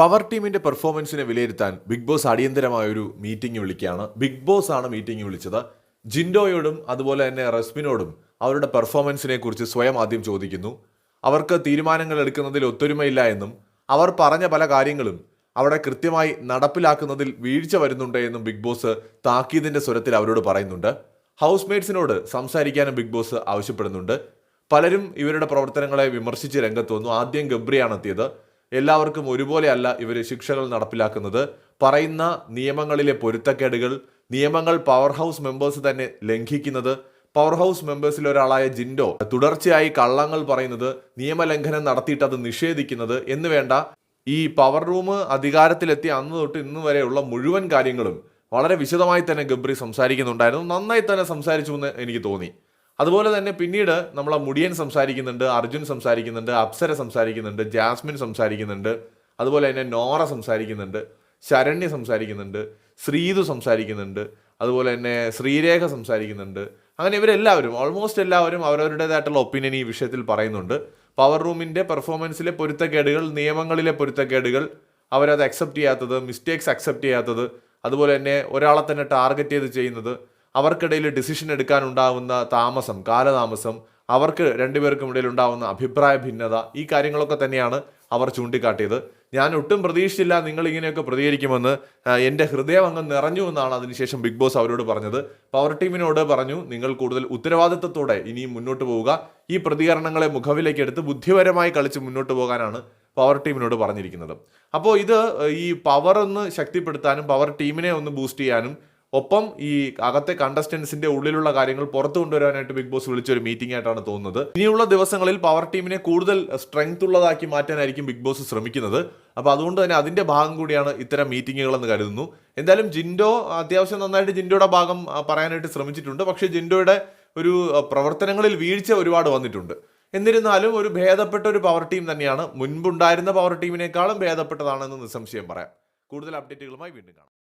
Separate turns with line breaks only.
Power ടീമിന്റെ പെർഫോമൻസിനെ വിലയിരുത്താൻ big boss അടിയന്തരമായ ഒരു മീറ്റിംഗ് വിളിക്കുകയാണ്. ബിഗ് ബോസ് ആണ് മീറ്റിംഗ് വിളിച്ചത്. ജിൻഡോയോടും അതുപോലെ തന്നെ റസ്മിനോടും അവരുടെ പെർഫോമൻസിനെ കുറിച്ച് സ്വയം ആദ്യം ചോദിക്കുന്നു. അവർക്ക് തീരുമാനങ്ങൾ എടുക്കുന്നതിൽ ഒത്തൊരുമയില്ല എന്നും അവർ പറഞ്ഞ പല കാര്യങ്ങളും അവിടെ കൃത്യമായി നടപ്പിലാക്കുന്നതിൽ വീഴ്ച വരുന്നുണ്ട് എന്നും ബിഗ് ബോസ് താക്കീതിന്റെ സ്വരത്തിൽ അവരോട് പറയുന്നുണ്ട്. ഹൗസ് മേറ്റ്സിനോട് സംസാരിക്കാനും ബിഗ് ബോസ് ആവശ്യപ്പെടുന്നുണ്ട്. പലരും ഇവരുടെ പ്രവർത്തനങ്ങളെ വിമർശിച്ച് രംഗത്ത് വന്നു. ആദ്യം ഗബ്രിയാണ് എത്തിയത്. എല്ലാവർക്കും ഒരുപോലെയല്ല ഇവർ ശിക്ഷകൾ നടപ്പിലാക്കുന്നത്. പറയുന്ന നിയമങ്ങളിലെ പൊരുത്തക്കേടുകൾ നിയമങ്ങൾ പവർ ഹൗസ് മെമ്പേഴ്സ് തന്നെ ലംഘിക്കുന്നത്. പവർ ഹൗസ് മെമ്പേഴ്സിൽ ഒരാളായ ജിൻഡോ തുടർച്ചയായി കള്ളങ്ങൾ പറയുന്നത് നിയമലംഘനം നടത്തിയിട്ട് അത് നിഷേധിക്കുന്നത് എന്ന് വേണ്ട. ഈ പവർ റൂം അധികാരത്തിലെത്തി അന്ന് തൊട്ട് ഇന്ന് വരെയുള്ള മുഴുവൻ കാര്യങ്ങളും വളരെ വിശദമായി തന്നെ ഗബ്രി സംസാരിക്കുന്നുണ്ടായിരുന്നു. നന്നായി തന്നെ സംസാരിച്ചു എന്ന് എനിക്ക് തോന്നി. അതുപോലെ തന്നെ പിന്നീട് നമ്മളെ മുടിയൻ സംസാരിക്കുന്നുണ്ട് അർജുൻ സംസാരിക്കുന്നുണ്ട് അപ്സര സംസാരിക്കുന്നുണ്ട് ജാസ്മിൻ സംസാരിക്കുന്നുണ്ട് അതുപോലെ തന്നെ നോറ സംസാരിക്കുന്നുണ്ട് ശരണ്യ സംസാരിക്കുന്നുണ്ട് ശ്രീതു സംസാരിക്കുന്നുണ്ട് അതുപോലെ തന്നെ ശ്രീരേഖ സംസാരിക്കുന്നുണ്ട്. അങ്ങനെ ഇവരെല്ലാവരും ഓൾമോസ്റ്റ് എല്ലാവരും അവരവരുടേതായിട്ടുള്ള ഒപ്പീനിയൻ ഈ വിഷയത്തിൽ പറയുന്നുണ്ട്. പവർ റൂമിന്റെ പെർഫോമൻസിലെ പൊരുത്തക്കേടുകൾ നിയമങ്ങളിലെ പൊരുത്തക്കേടുകൾ അവരത് അക്സെപ്റ്റ് ചെയ്യാത്തത് മിസ്റ്റേക്സ് അക്സെപ്റ്റ് ചെയ്യാത്തത് അതുപോലെ തന്നെ ഒരാളെ തന്നെ ടാർഗറ്റ് ചെയ്ത് ചെയ്യുന്നത് അവർക്കിടയിൽ ഡിസിഷൻ എടുക്കാനുണ്ടാവുന്ന താമസം കാലതാമസം അവർക്ക് രണ്ടുപേർക്കും ഇടയിൽ ഉണ്ടാവുന്ന അഭിപ്രായ ഭിന്നത ഈ കാര്യങ്ങളൊക്കെ തന്നെയാണ് അവർ ചൂണ്ടിക്കാട്ടിയത്. ഞാൻ ഒട്ടും പ്രതീക്ഷിച്ചില്ല നിങ്ങൾ ഇങ്ങനെയൊക്കെ പ്രതികരിക്കുമെന്ന്. എന്റെ ഹൃദയം അങ്ങ് നിറഞ്ഞു എന്നാണ് അതിനുശേഷം ബിഗ് ബോസ് അവരോട് പറഞ്ഞത്. പവർ ടീമിനോട് പറഞ്ഞു നിങ്ങൾ കൂടുതൽ ഉത്തരവാദിത്തത്തോടെ ഇനിയും മുന്നോട്ട് പോവുക. ഈ പ്രതികരണങ്ങളെ മുഖവിലേക്ക് എടുത്ത് ബുദ്ധിപരമായി കളിച്ച് മുന്നോട്ട് പോകാനാണ് പവർ ടീമിനോട് പറഞ്ഞിരിക്കുന്നത്. അപ്പോൾ ഇത് ഈ പവർ ഒന്ന് ശക്തിപ്പെടുത്താനും പവർ ടീമിനെ ഒന്ന് ബൂസ്റ്റ് ചെയ്യാനും ഒപ്പം ഈ അകത്തെ കണ്ടസ്റ്റൻസിന്റെ ഉള്ളിലുള്ള കാര്യങ്ങൾ പുറത്തു കൊണ്ടുവരാനായിട്ട് ബിഗ് ബോസ് വിളിച്ചൊരു മീറ്റിംഗ് ആയിട്ടാണ് തോന്നുന്നത്. ഇനിയുള്ള ദിവസങ്ങളിൽ പവർ ടീമിനെ കൂടുതൽ സ്ട്രെങ്ത് ഉള്ളതാക്കി മാറ്റാനായിരിക്കും ബിഗ് ബോസ് ശ്രമിക്കുന്നത്. അപ്പോൾ അതുകൊണ്ട് തന്നെ അതിന്റെ ഭാഗം കൂടിയാണ് ഇത്തരം മീറ്റിങ്ങുകൾ എന്ന് കരുതുന്നു. എന്തായാലും ജിൻഡോ അത്യാവശ്യം നന്നായിട്ട് ജിൻഡോയുടെ ഭാഗം പറയാനായിട്ട് ശ്രമിച്ചിട്ടുണ്ട്. പക്ഷേ ജിൻഡോയുടെ ഒരു പ്രവർത്തനങ്ങളിൽ വീഴ്ച ഒരുപാട് വന്നിട്ടുണ്ട്. എന്നിരുന്നാലും ഒരു ഭേദപ്പെട്ട ഒരു പവർ ടീം തന്നെയാണ്. മുൻപുണ്ടായിരുന്ന പവർ ടീമിനേക്കാളും ഭേദപ്പെട്ടതാണെന്ന് നിസ്സംശയം പറയാം. കൂടുതൽ അപ്ഡേറ്റുകളുമായി വീണ്ടും കാണാം.